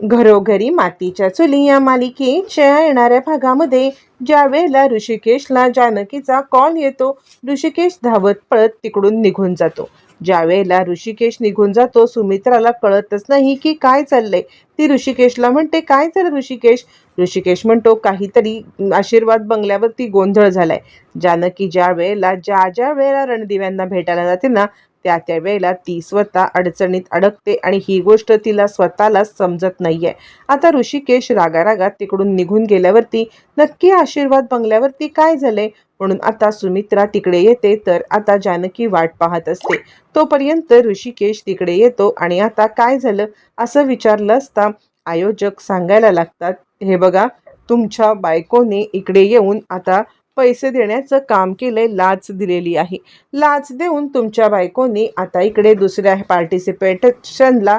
घरोघरी मातीच्या चुली या मालिकेच्या येणाऱ्या भागामध्ये ज्या वेळेला ऋषिकेशला जानकीचा कॉल येतो ऋषिकेश धावत पळत तिकडून निघून जातो. ज्या वेळेला ऋषिकेश निघून जातो सुमित्राला कळतच नाही की काय चाललंय. ती ऋषिकेशला म्हणते काय चाललं ऋषिकेश? ऋषिकेश म्हणतो काहीतरी आशीर्वाद बंगल्यावरती गोंधळ झालाय. जानकी ज्या वेळेला ज्या ज्या वेळेला रणदिव्यांना भेटायला जाते ना त्या त्या वेळेला ती स्वतः अडचणीत अडकते आणि ही गोष्ट तिला स्वतःला समजत नाहीये. आता ऋषिकेश रागारागात तिकडून निघून गेल्यावरती नक्की आशीर्वाद बंगल्यावरती काय झाले म्हणून आता सुमित्रा तिकडे येते तर आता जानकी वाट पाहत असते. तोपर्यंत ऋषिकेश तिकडे येतो आणि आता काय झालं? असं विचारलं असता आयोजक सांगायला लागतात हे बघा तुमच्या बायकोने इकडे येऊन आता पैसे देण्याचं काम केलंय लाच दिलेली आहे. लाच देऊन तुमच्या बायकोने आता इकडे दुसऱ्या पार्टिसिपेटेशनला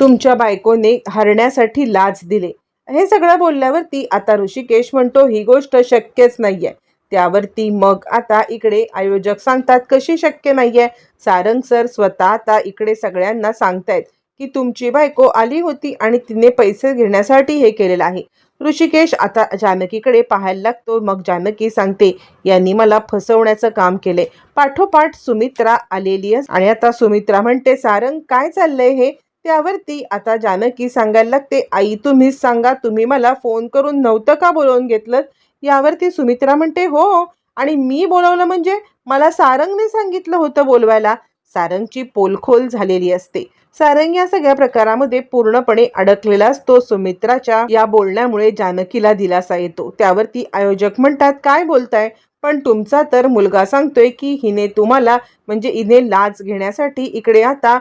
तुमच्या बायकोने हरण्यासाठी लाच दिले. हे सगळं बोलल्यावरती आता ऋषिकेश म्हणतो ही गोष्ट शक्यच नाही आहे त्यावरती मग आता इकडे आयोजक सांगतात कशी शक्य नाहीये? सारंग सर स्वतः आता इकडे सगळ्यांना सांगतायत की तुमची बायको आली होती आणि तिने पैसे घेण्यासाठी हे केलेलं आहे. ऋषिकेश आता जानकीकडे पाहायला लागतो. मग जानकी सांगते यांनी मला फसवण्याचं काम केले पाठोपाठ सुमित्रा आलेली आहे आणि आता सुमित्रा म्हणते सारंग काय चाललंय हे? त्यावरती आता जानकी सांगायला लागते आई तुम्हीच सांगा तुम्ही मला फोन करून नव्हतं का बोलवून घेतलं यावरती सुमित्रा म्हणते हो, हो. आणि मी बोलवलं म्हणजे? मला सारंगने सांगितलं होतं बोलवायला. सारंगची पोलखोल झालेली असते. सारंग या सगळ्या प्रकारामध्ये पूर्णपणे अडकलेला असतो. सुमित्राच्या या बोलण्यामुळे जानकीला दिलासा येतो. त्यावरती आयोजक म्हणतात काय बोलताय? पण तुमचा तर मुलगा सांगतोय की हिने तुम्हाला म्हणजे हिने लाच घेण्यासाठी इकडे आता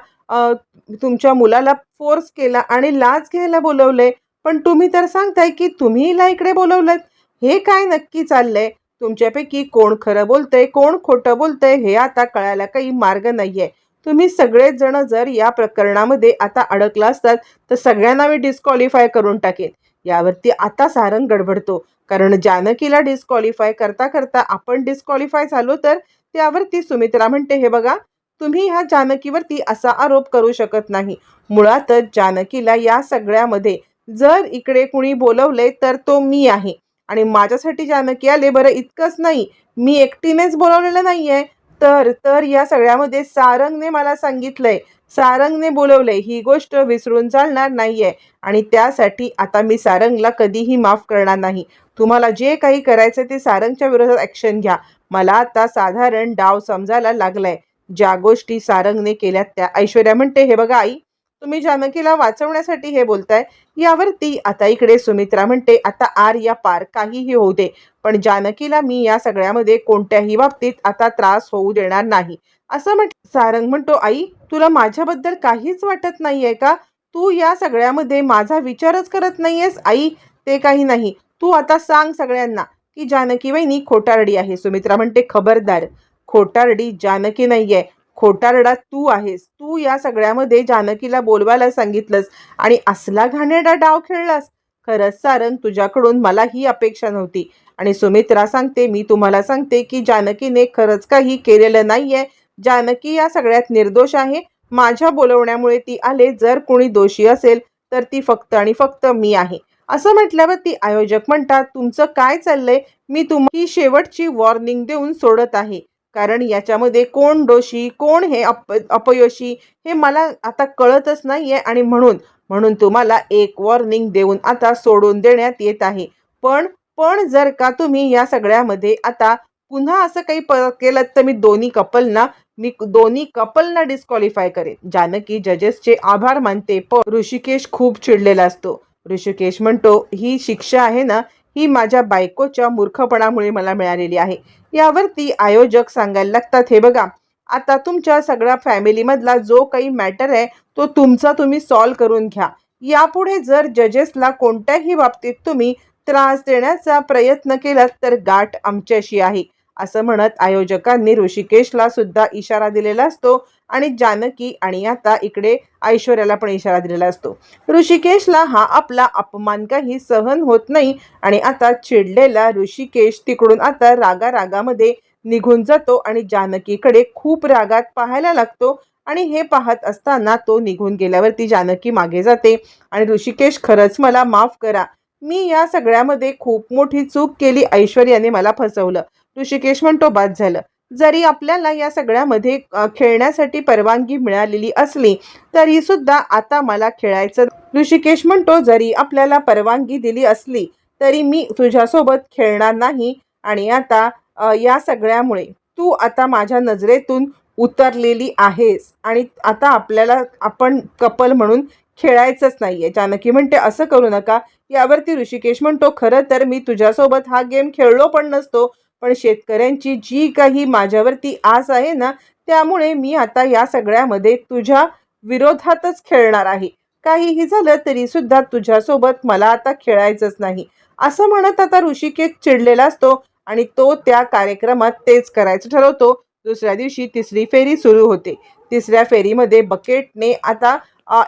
तुमच्या मुलाला फोर्स केला आणि लाच घ्यायला बोलवलंय. पण तुम्ही तर सांगताय की तुम्ही हिला इकडे बोलवलं हे काय नक्की चाललंय? तुमच्यापैकी कोण खरं बोलतंय कोण खोटं बोलतंय हे आता कळायला काही मार्ग नाहीये. तुम्ही सगळेच जण जर या प्रकरणामध्ये आता अडकला असतात तर सगळ्यांना मी डिस्क्वालिफाय करून टाकेन. यावरती आता सारंग गडबडतो. कारण जानकीला डिस्क्वालिफाय करता करता आपण डिस्क्वालिफाय झालो तर त्यावरती सुमित्रा म्हणते हे बघा तुम्ही ह्या जानकीवरती असा आरोप करू शकत नाही. मुळातच जानकीला या सगळ्यामध्ये जर इकडे कुणी बोलवले तर तो मी आहे. आणि माझ्यासाठी जानकी आले बरं इतकंच नाही मी एकटीनेच बोलवलेलं आहे तर तर या सगळ्यामध्ये सारंगने मला सांगितलंय सारंगने बोलवलंय ही गोष्ट विसरून चालणार नाहीये. आणि त्यासाठी आता मी सारंगला कधीही माफ करणार नाही. तुम्हाला जे काही करायचं ते सारंगच्या विरोधात ॲक्शन घ्या. मला आता साधारण डाव समजायला लागलाय. ज्या गोष्टी सारंगने केल्यात त्या ऐश्वर्या म्हणते हे बघा आई तुम्ही जानकीला वाचवण्यासाठी हे बोलताय यावर ती आता इकडे सुमित्रा म्हणते आता आर या पार काहीही होऊ दे पण जानकीला मी या सगळ्यामध्ये कोणत्याही बाबतीत आता त्रास होऊ देणार नाही. असं म्हट सारंग म्हणतो आई तुला माझ्याबद्दल काहीच वाटत नाहीये का? तू या सगळ्यामध्ये माझा विचारच करत नाहीयेस आई? ते काही नाही. तू आता सांग सगळ्यांना की जानकी वहिनी खोटारडी आहे. सुमित्रा म्हणते खबरदार खोटारडी जानकी नाहीये. खोटारडा तू आहेस. तू या सगळ्यामध्ये जानकीला बोलवायला सांगितलंस आणि असला घाणेरडा डाव खेळलास. खरंच सारंग तुझ्याकडून मला ही अपेक्षा नव्हती. आणि सुमित्रा सांगते मी तुम्हाला सांगते की जानकीने खरंच काही केलेलं नाहीये. जानकी या सगळ्यात निर्दोष आहे. माझ्या बोलवण्यामुळे ती आले. जर कोणी दोषी असेल तर ती फक्त आणि फक्त मी आहे. असं म्हटल्यावर ती आयोजक म्हणतात तुमचं काय चाललंय? मी तुम्हाला शेवटची वॉर्निंग देऊन सोडत आहे. कारण याच्यामध्ये कोण दोषी कोण हे अप अपयशी हे मला आता कळतच नाही आहे आणि म्हणून म्हणून तुम्हाला एक वॉर्निंग देऊन आता सोडून देण्यात येत आहे. पण पण जर का तुम्ही या सगळ्यामध्ये आता पुन्हा असं काही प केलं तर मी दोन्ही कपलना मी दोन्ही कपलना डिस्क्वालिफाय करेन. जानकी जजेसचे आभार मानते पण ऋषिकेश खूप चिडलेला असतो. ऋषिकेश म्हणतो ही शिक्षा आहे ना ही माझ्या बायकोच्या मूर्खपणामुळे मला मिळालेली आहे. यावरती आयोजक सांगायला लागतात हे बघा आता तुमच्या सगळ्या फॅमिलीमधला जो काही मॅटर आहे तो तुमचा तुम्ही सॉल्व करून घ्या. यापुढे जर जजेसला कोणत्याही बाबतीत तुम्ही त्रास देण्याचा प्रयत्न केलात तर गाठ आमच्याशी आहे. असं म्हणत आयोजकांनी ऋषिकेशला सुद्धा इशारा दिलेला असतो आणि जानकी आणि आता इकडे ऐश्वर्याला पण इशारा दिलेला असतो. ऋषिकेशला हा आपला अपमान काही सहन होत नाही आणि आता चिडलेला ऋषिकेश तिकडून आता रागा रागामध्ये निघून जातो आणि जानकीकडे खूप रागात पाहायला लागतो आणि हे पाहत असताना तो निघून गेल्यावरती जानकी मागे जाते आणि ऋषिकेश खरंच मला माफ करा. मी या सगळ्यामध्ये खूप मोठी चूक केली ऐश्वर्याने मला फसवलं. ऋषिकेश म्हणतो बाद झालं. जरी आपल्याला या सगळ्यामध्ये खेळण्यासाठी परवानगी मिळालेली असली तरी सुद्धा आता मला खेळायचं ऋषिकेश म्हणतो जरी आपल्याला परवानगी दिली असली तरी मी तुझ्यासोबत खेळणार नाही. आणि आता या सगळ्यामुळे तू आता माझ्या नजरेतून उतरलेली आहेस. आणि आता आपल्याला आपण कपल म्हणून खेळायचंच नाहीये. जानकी म्हणते असं करू नका. यावरती ऋषिकेश म्हणतो खरं तर मी तुझ्यासोबत हा गेम खेळलो पण नसतो. पण शेतकऱ्यांची जी काही माझ्यावरती आस आहे ना त्यामुळे मी आता या सगळ्यामध्ये तुझ्या विरोधातच खेळणार आहे. काहीही झालं तरी सुद्धा तुझ्यासोबत मला आता खेळायचंच नाही. असं म्हणत आता ऋषिकेश चिडलेला असतो आणि तो त्या कार्यक्रमात तेच करायचं ठरवतो. दुसऱ्या दिवशी तिसरी फेरी सुरू होते. तिसऱ्या फेरीमध्ये बकेटने आता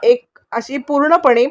एक अशी पूर्णपणे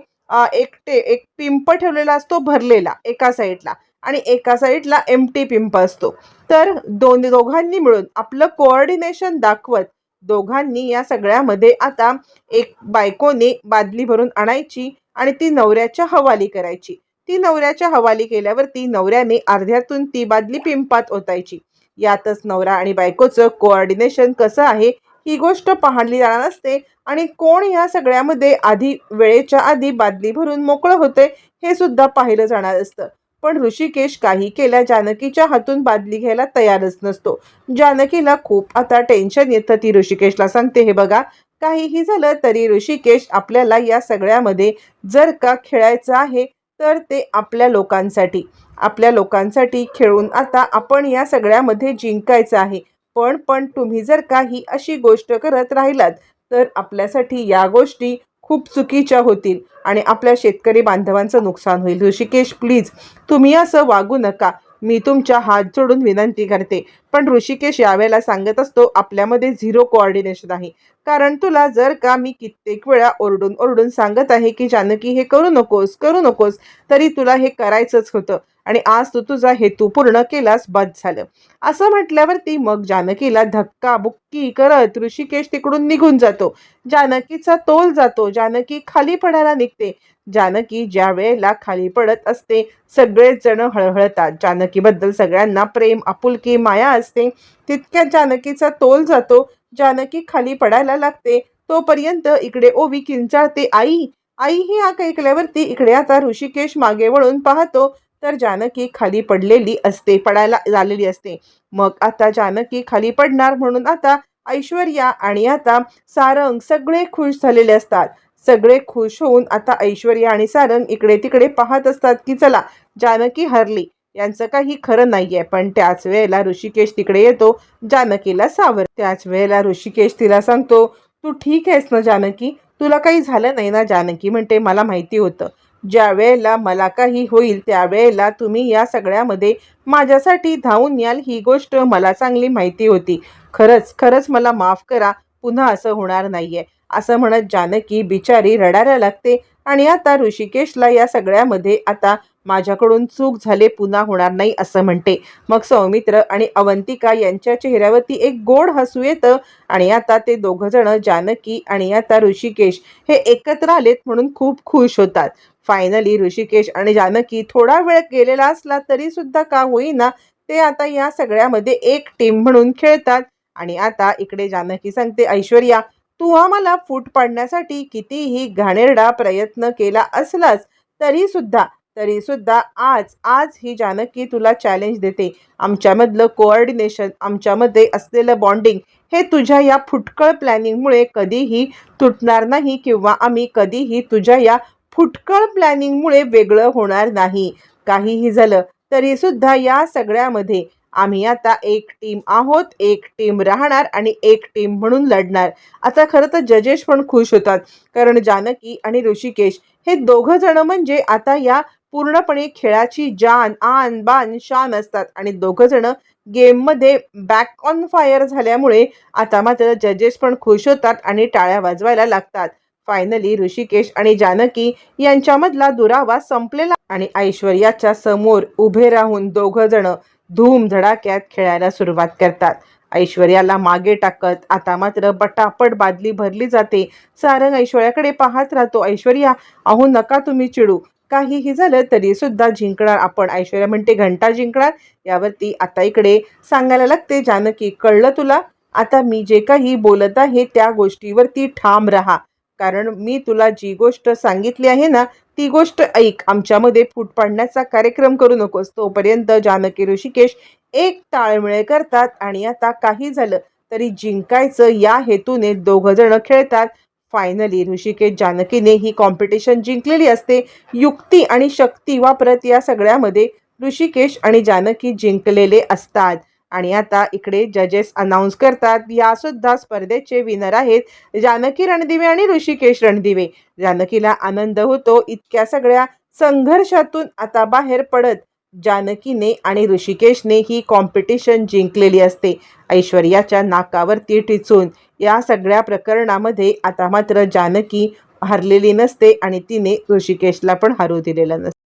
एकटे एक पिंप ठेवलेला असतो भरलेला एका साईडला. आणि एका साईडला एमटी पिंप असतो. तर दोन दोघांनी मिळून आपलं कोऑर्डिनेशन दाखवत दोघांनी या सगळ्यामध्ये आता एक बायकोने बादली भरून आणायची आणि ती नवऱ्याच्या हवाली करायची. ती नवऱ्याच्या हवाली केल्यावरती नवऱ्याने अर्ध्यातून ती बादली पिंपात ओतायची. यातच नवरा आणि बायकोचं कोऑर्डिनेशन कसं आहे ही गोष्ट पाहली जाणार असते आणि कोण या सगळ्यामध्ये आधी वेळेच्या आधी बादली भरून मोकळं होते हे सुद्धा पाहिलं जाणार असतं. पण ऋषिकेश काही केल्या जानकीच्या हातून बादली घ्यायला तयारच नसतो. जानकीला खूप आता टेन्शन येतं ती ऋषिकेशला सांगते हे बघा काहीही झालं तरी ऋषिकेश आपल्याला या सगळ्यामध्ये जर का खेळायचं आहे तर ते आपल्या लोकांसाठी. आपल्या लोकांसाठी खेळून आता आपण या सगळ्यामध्ये जिंकायचं आहे. पण पण तुम्ही जर काही अशी गोष्ट करत राहिलात तर आपल्यासाठी या गोष्टी खूप चुकीच्या होतील आणि आपल्या शेतकरी बांधवांचं नुकसान होईल. ऋषिकेश प्लीज तुम्ही असं वागू नका. मी तुमच्या हात जोडून विनंती करते. पण ऋषिकेश यावेळेला सांगत असतो आपल्यामध्ये झिरो कोऑर्डिनेशन आहे. कारण तुला जर का मी कित्येक वेळा ओरडून ओरडून सांगत आहे की जानकी हे करू नकोस करू नकोस तरी तुला हे करायचंच होतं. आणि आज तू तुझा हेतू पूर्ण केलास बस झालं. असं म्हटल्यावरती मग जानकीला धक्का बुक्की करत ऋषिकेश तिकडून निघून जातो. जानकीचा तोल जातो. जानकी खाली पडायला निघते. जानकी ज्या वेळेला खाली पडत असते सगळेच जण हळहळतात. जानकीबद्दल सगळ्यांना प्रेम आपुलकी माया असते. तितक्यात जानकीचा तोल जातो. जानकी खाली पडायला लागते. तोपर्यंत इकडे ओवी किंचाळते आई आई ही आक ऐकल्यावरती इकडे आता ऋषिकेश मागे वळून पाहतो. तर जानकी खाली पडलेली असते पडायला झालेली असते. मग आता जानकी खाली पडणार म्हणून आता ऐश्वर्या आणि आता सारंग सगळे खुश झालेले असतात. सगळे खुश होऊन आता ऐश्वर्या आणि सारंग इकडे तिकडे पाहत असतात की चला जानकी हरली. यांचं काही खरं नाहीये पण त्याच वेळेला ऋषिकेश तिकडे येतो जानकीला सावर त्याच वेळेला ऋषिकेश तिला सांगतो तू ठीक आहेस ना जानकी? तुला काही झालं नाही ना जानकी? म्हणते मला माहिती होतं. ज्या वेळेला मला काही होईल त्यावेळेला तुम्ही या सगळ्यामध्ये माझ्यासाठी धावून याल ही गोष्ट मला चांगली माहिती होती. खरंच खरंच मला माफ करा पुन्हा असं होणार नाहीये. असं म्हणत जानकी बिचारी रडायला लागते आणि आता ऋषिकेशला या सगळ्यामध्ये आता माझ्याकडून चूक झाले पुन्हा होणार नाही असं म्हणते. मग सौमित्र आणि अवंतिका यांच्या चेहऱ्यावरती एक गोड हसू येतं आणि आता ते दोघं जण जानकी आणि आता ऋषिकेश हे एकत्र आलेत म्हणून खूप खुश होतात. फायनली ऋषिकेश आणि जानकी थोडा वेळ गेलेला असला तरी सुद्धा का होईना ते आता या सगळ्यामध्ये एक टीम म्हणून खेळतात. आणि आता इकडे जानकी सांगते ऐश्वर्या तू आम्हाला फूट पाडण्यासाठी कितीही घाणेरडा प्रयत्न केला असलास तरी सुद्धा तरी सुद्धा आज आज ही जानकी तुला चॅलेंज देते. आमच्यामधलं कोऑर्डिनेशन आमच्यामध्ये असलेलं बॉन्डिंग हे तुझ्या या फुटकळ प्लॅनिंगमुळे कधीही तुटणार नाही किंवा आम्ही कधीही तुझ्या या फुटकळ प्लॅनिंगमुळे वेगळं होणार नाही. काहीही झालं तरी सुद्धा या सगळ्यामध्ये आम्ही आता एक टीम आहोत एक टीम राहणार आणि एक टीम म्हणून लढणार. आता खरं तर जजेस पण खुश होतात. कारण जानकी आणि ऋषिकेश हे दोघं जण म्हणजे आता या पूर्णपणे खेळाची जान आन बान शान असतात. आणि दोघं जण गेममध्ये बॅक ऑन फायर झाल्यामुळे आता मात्र जजेस पण खुश होतात आणि टाळ्या वाजवायला लागतात. फायनली ऋषिकेश आणि जानकी यांच्यामधला दुरावा संपलेला आणि ऐश्वर्याच्या समोर उभे राहून दोघं जण धूम धडाक्यात खेळायला सुरुवात करतात. ऐश्वर्याला मागे टाकत आता मात्र पटापट बादली भरली जाते. सारंग ऐश्वर्याकडे पाहत राहतो ऐश्वर्या अहो नका तुम्ही चिडू. काहीही झालं तरी सुद्धा जिंकणार आपण ऐश्वर्या. म्हणते घंटा जिंकणार? यावरती आता इकडे सांगायला लागते जानकी कळलं तुला? आता मी जे काही बोलत आहे त्या गोष्टीवरती ठाम राहा. कारण मी तुला जी गोष्ट सांगितली आहे ना ती गोष्ट ऐक. आमच्यामध्ये फूट पाडण्याचा कार्यक्रम करू नकोस. तोपर्यंत जानकी ऋषिकेश एक ताळमेळ करतात आणि आता काही झालं तरी जिंकायचं या हेतूने दोघं जण खेळतात. फायनली ऋषिकेश जानकीने ही कॉम्पिटिशन जिंकलेली असते. युक्ती आणि शक्ती वापरत या सगळ्यामध्ये ऋषिकेश आणि जानकी जिंकलेले असतात. आणि आता इकडे जजेस अनाऊन्स करतात या सुद्धा स्पर्धेचे विनर आहेत जानकी रणदिवे आणि ऋषिकेश रणदिवे. जानकीला आनंद होतो इतक्या सगळ्या संघर्षातून आता बाहेर पडत जानकीने आणि ऋषिकेशने ही कॉम्पिटिशन जिंकलेली असते. ऐश्वर्याच्या नाकावरती टिचून या सगळ्या प्रकरणामध्ये आता मात्र जानकी हरलेली नसते आणि तिने ऋषिकेशला पण हरू दिलेलं नसते.